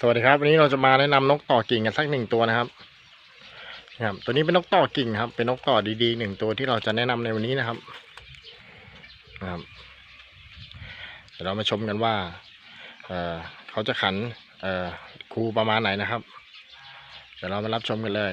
สวัสดีครับ วันนี้เราจะมาแนะนำนกต่อกิ่งกันสักหนึ่งตัวนะครับนะครับ ตัวนี้เป็นนกต่อกิ่งครับ เป็นนกต่อดีๆหนึ่งตัวที่เราจะแนะนำในวันนี้นะครับนะครับเดี๋ยวเรามาชมกันว่าเอ่อเขาจะขันเอ่อครูประมาณไหนนะครับ เดี๋ยวเรามารับชมกันเลย